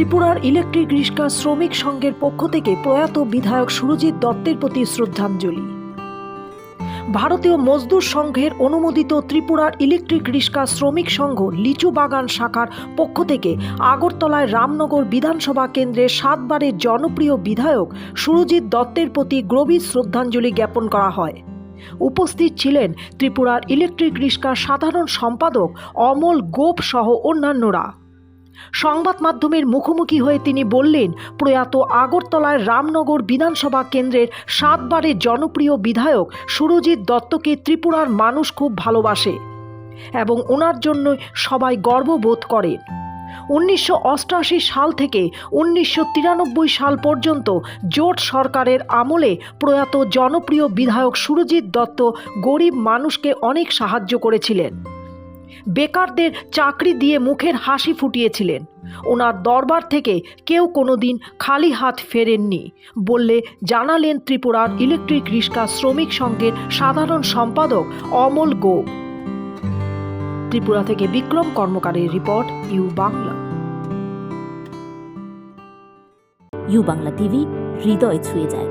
ত্রিপুরার ইলেকট্রিক রিক্সা শ্রমিক সংঘের পক্ষ থেকে প্রয়াত বিধায়ক সুরজিৎ দত্তের প্রতি শ্রদ্ধাঞ্জলি। ভারতীয় মজদুর সংঘের অনুমোদিত ত্রিপুরার ইলেকট্রিক রিক্সা শ্রমিক সংঘ লিচু বাগান শাখার পক্ষ থেকে আগরতলায় রামনগর বিধানসভা কেন্দ্রের সাতবারের জনপ্রিয় বিধায়ক সুরজিৎ দত্তের প্রতি গভীর শ্রদ্ধাঞ্জলি জ্ঞাপন করা হয়। উপস্থিত ছিলেন ত্রিপুরার ইলেকট্রিক রিক্সার সাধারণ সম্পাদক অমল গোপ সহ অন্যান্যরা। সংবাদ মাধ্যমের মুখোমুখি হয়ে তিনি বললেন, প্রয়াত আগরতলার রামনগর বিধানসভা কেন্দ্রের সাতবারের জনপ্রিয় বিধায়ক সুরজিৎ দত্তকে ত্রিপুরার মানুষ খুব ভালোবাসে এবং ওনার জন্য সবাই গর্ববোধ করেন। উনিশশো অষ্টআশি সাল থেকে উনিশশো তিরানব্বই সাল পর্যন্ত জোট সরকারের আমলে প্রয়াত জনপ্রিয় বিধায়ক সুরজিৎ দত্ত গরিব মানুষকে অনেক সাহায্য করেছিলেন। বেকারদের চাকরি দিয়ে মুখের হাসি ফুটিয়েছিলেন। ওনার দরবার থেকে কেউ কোনোদিন খালি হাত ফেরেননি, বললে জানালেন ত্রিপুরার ইলেকট্রিক রিক্সা শ্রমিক সংঘের সাধারণ সম্পাদক অমল গোপ ত্রিপুরা থেকে Bikram কর্মকারের report, U Bangla. U Bangla TV, হৃদয় ছুঁয়ে যায়।